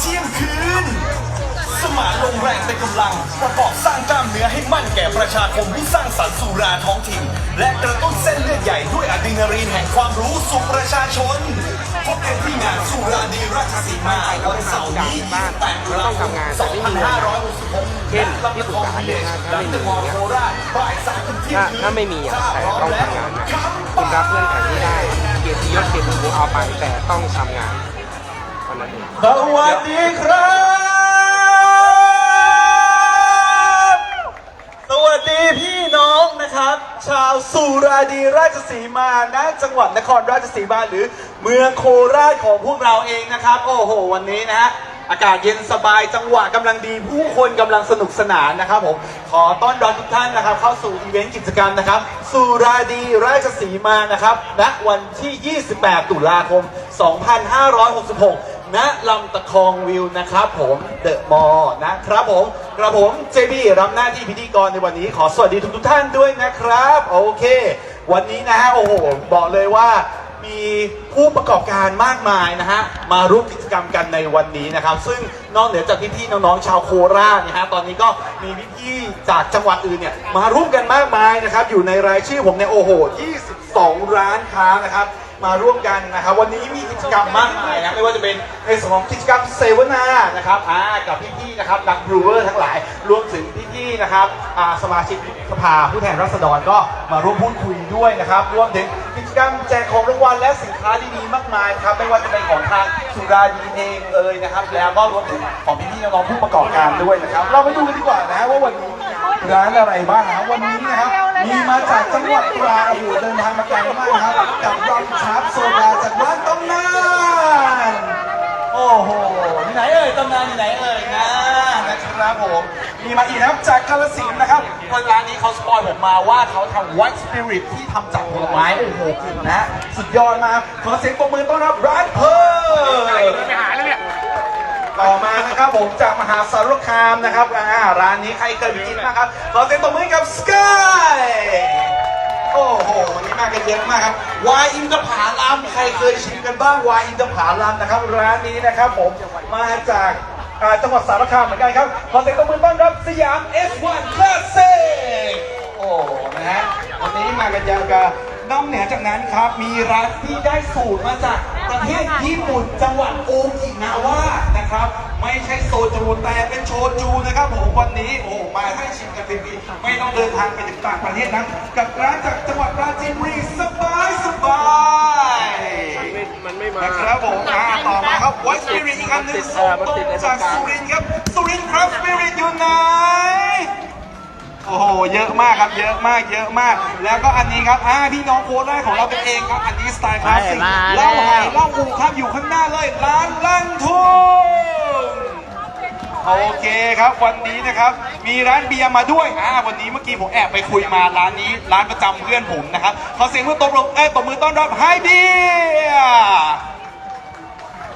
เที่ยงคืน สมานลงแรงเป็นกำลัง ประกอบสร้างกล้ามเนื้อให้มั่นแก่ประชาคมผู้สร้างสรรค์สุราท้องถิ่น และกระตุ้นเส้นเลือดใหญ่ด้วยอะดรีนาลีนแห่งความรู้สู่ประชาชนพบกันที่งานสุราดีราชสีมา วันเสาร์นี้28ตุลาคม2566เช่นที่ปรึกษาเนี่ยถ้าถ้าไม่มีองเงี้ยโคราชบ่ายสามถึงเที่ยถ้างคืนถ้าไม่มีอะแต่ต้องทำงานนะคุณรับเงื่อนไขนี้ได้ เกียรติยศเกียรติภูเอาไปแต่ต้องทำงาน ท่านั้นเองสวัสดีครับ สวัสดีพี่น้องนะครับ ชาวสุราดีราชสีมาณจังหวัดนครราชสีมาหรือเมืองโคราชของพวกเราเองนะครับ โอ้โห วันนี้นะฮะอากาศเย็นสบายจังหวะกำลังดี ผู้คนกำลังสนุกสนานนะครับผมขอต้อนรับทุกท่านนะครับ เข้าสู่อีเวนต์กิจกรรมนะครับสุราดีราชสีมานะครับณวันที่ 28 ตุลาคม 2566 ณลำตะคองวิวนะครับผมเดอะมอลนะครับผมกระผมเจบีรับหน้าที่พิธีกรในวันนี้ขอสวัสดีทุกทุกท่านด้วยนะครับ โอเค วันนี้นะฮะโอ้โหบอกเลยว่ามีผู้ประกอบการมากมายนะฮะมาร่วมกิจกรรมกันในวันนี้นะครับ ซึ่งนอกเหนือจากพี่ๆน้องๆชาวโคราชนี่ฮะตอนนี้ก็มีพี่ๆจากจังหวัดอื่นเนี่ยมาร่วมกันมากมายนะครับอยู่ในรายชื่อผมเนี่ยโอ้โห22 ร้านค้านะครับ มาร่วมกันนะครับวันนี้มีกิจกรรมมากมายนะไม่ว่าจะเป็นในส่วนของกิจกรรมเสวนานะครับอ่ากับพี่ๆนะครับนักบรูเวอร์ทั้งหลายรวมถึงพี่ๆนะครับอ่าสมาชิกสภาผู้แทนราษฎรก็มาร่วมพูดคุยด้วยนะครับรวมถึงกิจกรรมแจกของรางวัลและสินค้าดีๆมากมายครับไม่ว่าจะเป็นของทางสุราดีเองเอ่ยนะครับ แล้วก็รวมถึงของพี่ๆน้องๆผู้ประกอบการด้วยนะครับ เราไปดูกันดีกว่านะว่าวันนี้ร้านอะไรบ้างนะวันนี้นะครับมีมาจากจังหวัดตราดโอ้โหเดินทางมาไกลมากนะครับ กับรอนชาร์ปโซดาจากร้านตำนานโอ้โหไหนเอ่ยตำนานอยู่ไหนเอ่ยนะนะครับผมมีมาอีกนะครับจากกาลสินธุ์นะครับร้านนี้เขาสปอยผมมาว่าเขาทำ White Spirit ที่ทำจากผลไม้โอ้โหนะสุดยอดมากขอเสียงปรบมือต้อนรับร้านเพอร์ไปหาแล้วเนี่ยต่อมานะครับผมจากมหาสารคามนะครับอ่าร้านนี้ใครเคยไปกินบ้างครับขอเสียงตบมือกับสกาย โอ้โหวันนี้มากันเยอะมากครับวายอินทผาลัมใครเคยชิมกันบ้างวายอินทผาลัมนะครับ ร้านนี้นะครับผมมาจากอ่าจังหวัดสารคามเหมือนกันครับขอเสียงตบมือต้อนรับสยาม S1 Classic โอ้นะฮะวันนี้มากันเยาวกันนอกเหนือจากนั้นครับมีร้านที่ได้สูตรมาจากประเทศญี่ปุ่นจังหวัดโอกินาวา นะครับ ไม่ใช่โซจูแต่เป็นโชจูนะครับผมวันนี้โอ้โหมาให้ชิมกันฟรีๆไม่ต้องเดินทางไปถึงต่างประเทศนะกับร้านจากจังหวัดปราจีนบุรีสบายสบายไม่มันไม่มานะครับผมอ่าต่อมาครับไวท์สปิริตอีกอันหนึงส่งตรงจากสุรินทร์ครับสุรินทร์ครับสปิริตอยู่ไหนโอ้โห เยอะมากครับ เยอะมาก เยอะมาก แล้วก็อันนี้ครับอ่าพี่น้องโคราชของเราเป็นเองครับ อันนี้สไตล์คลาสสิกมาแล้วเล่าไห่เล่าอูครับ อยู่ข้างหน้าเลย ร้านลั่นทุ่ง โอเคครับ วันนี้นะครับ มีร้านเบียร์มาด้วยอ่าวันนี้เมื่อกี้ผมแอบไปคุยมาร้านนี้ ร้านประจำเพื่อนผมนะครับขอเสียงเพื่อตบมือเอ้ยตบมือต้อนรับไฮเบียร์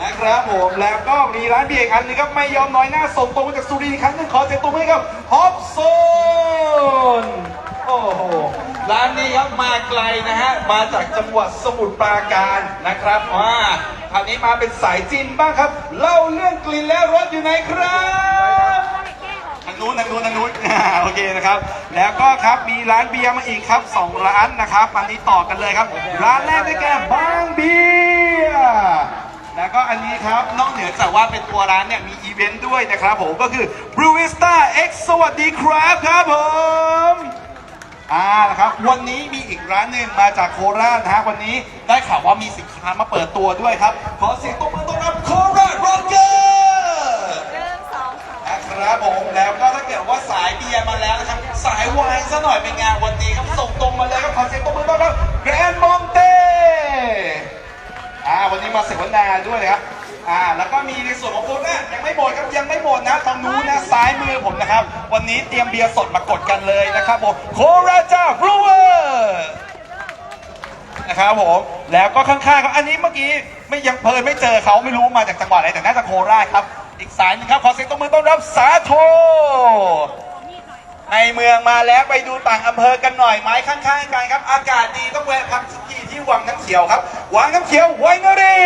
นะครับผมแล้วก็มีร้านเบียร์อีกอันหนึงครับไม่ยอมน้อยหน้าส่งตรงมาจากสุรินทร์ครั้งนึงขอเสียงตบมือให้กับฮอปโซนโอ้โหร้านนี้ครับมาไกลนะฮะมาจากจังหวัดสมุทรปราการนะครับว่า คราวนี้มาเป็นสายจีนบ้างครับ เล่าเรื่องกลิ่นและรสอยู่ไหนครับทางนู้นทางนู้นทางนู้นอ่าโอเคนะครับ แล้วก็ครับมีร้านเบียร์มาอีกครับสองร้านนะครับอันนี้ต่อกันเลยครับ ร้านแรกได้แก่บางเบียร์แล้วก็อันนี้ครับนอกเหนือจากว่าเป็นตัวร้านเนี่ยมีอีเวนต์ด้วยนะครับผมก็คือ b r e w i s t a X สวัสดีครับครับผม อ่านะครับวันนี้มีอีกร้านหนึ่งมาจากโคราชนะฮะวันนี้ได้ข่าวว่ามีสินค้ามาเปิดตัวด้วยครับ ขอเสียงตบมือต้อนรับโคราชโรเกอร์นะครับผมแล้วก็ถ้าเกิดว่าสายเบียร์มาแล้วนะครับ สายไวน์ซะหน่อยเป็นงานวันนี้ครับส่งตรงมาเลยครับขอเสียงตบมือต้อนรับแกรนด์มอนเต้อ่าวันนี้มาเสวนาด้วยนะครับ อ่าแล้วก็มีในส่วนของโคราชยังไม่หมดครับยังไม่หมดนะทางนู้นนะซ้ายมือผมนะครับ วันนี้เตรียมเบียร์สดมากดกันเลยนะครับผมโคราชจ้าบรูเวอร์นะครับผมแล้วก็ข้างๆครับอันนี้เมื่อกี้ไม่ยังเพลินไม่เจอเขาไม่รู้มาจากจังหวัดอะไรแต่น่าจะโคราชครับ อีกสายหนึงครับขอเสียงตบมือต้อนรับสาโทในเมืองมาแล้วไปดูต่างอำเภอกันหน่อยไม้ข้างๆกันครับ อากาศดีต้องแวะพักสกีที่วังน้ำเขียวครับวังน้ำเขียวไวนารี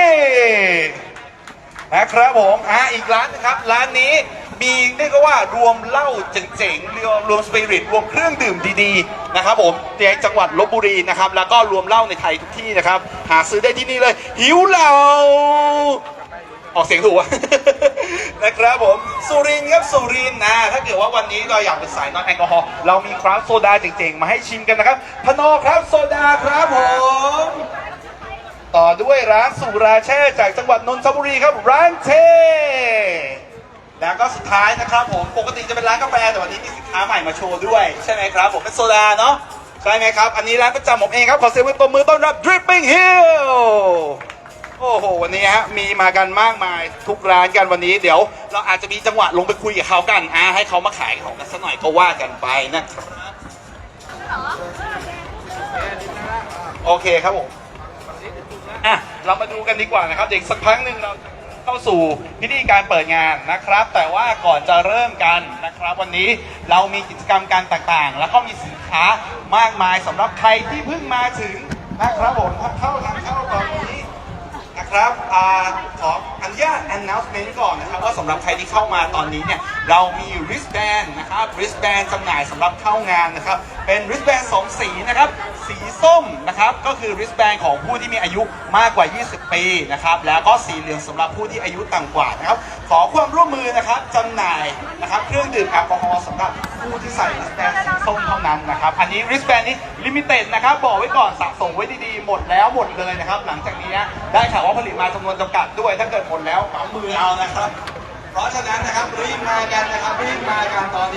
นะครับผมอะอีกร้านนะครับ ร้านนี้มีเรียกว่ารวมเหล้าเจ๋งๆรวมรวมสปิริตรวมเครื่องดื่มดีๆนะครับผมในจังหวัดลบบุรีนะครับ แล้วก็รวมเหล้าในไทยทุกที่นะครับ หาซื้อได้ที่นี่เลย หิวเหล้าออกเสียงถูกนะครับผมสุรินทร์ครับสุรินทร์นะถ้าเกิดว่าวันนี้เราอยากเป็นสายนอนแอลกอฮอล์เรามีคราฟโซดาเจ๋งๆ มาให้ชิมกันนะครับพนอครับโซดาครับผม ต่อด้วยร้านสุราแช่จากจังหวัดนนทบุรีครับร้านเทแล้วก็สุดท้ายนะครับผมปกติจะเป็นร้านกาแฟแต่วันนี้มีสินค้าใหม่มาโชว์ด้วย ใช่ไหมครับ ผมเป็นโซดาเนาะใช่ไหมครับ อันนี้ร้านประจำผมเองครับ ขอเสียงปรบมือต้อนรับ Dripping Hill โอ้โหวันนี้ฮะมีมากันมากมายทุกร้านกันวันนี้ เดี๋ยว เราอาจจะมีจังหวะลงไปคุยกับเขากันอ่าให้เขามาขายของกันสักหน่อยก็ว่ากันไปนะครับโอเคครับผม อะเรามาดูกันดีกว่านะครับเด็กสักพักหนึ่งเราเข้าสู่พิธีการเปิดงานนะครับ แต่ว่าก่อนจะเริ่มกันนะครับ วันนี้เรามีกิจกรรมการต่างๆ แล้วก็มีสินค้ามากมายสำหรับใครที่เพิ่งมาถึงนะครับผมถ้าเข้าทางเข้าตอนนี้นะครับอขออนุญาต announcement ก่อนนะครับว่าสำหรับใครที่เข้ามาตอนนี้เนี่ยเรามี wristband นะครับ wristband จำหน่ายสำหรับเข้างานนะครับ เป็น wristband สองสีนะครับ สีส้มนะครับก็คือ wristband ของผู้ที่มีอายุมากกว่า 20 ปีนะครับแล้วก็สีเหลืองสำหรับผู้ที่อายุต่ำกว่านะครับขอความร่วมมือนะครับจำหน่ายนะครับเครื่องดื่มแอลกอฮอล์สำหรับผู้ที่ใส่ wristband สีส้มเท่านั้นนะครับอันนี้ wristband นี้ limited นะครับบอกไว้ก่อนสะสมไว้ดีๆ หมดแล้วหมดเลยนะครับหลังจากนี้นะได้ข่าวว่าผลิตมาจำนวนจำกัดด้วย ถ้าเกิดหมดแล้วปั๊มมือเอานะครับ เพราะฉะนั้นนะครับรีบมากันนะครับรีบมากันตอนนี้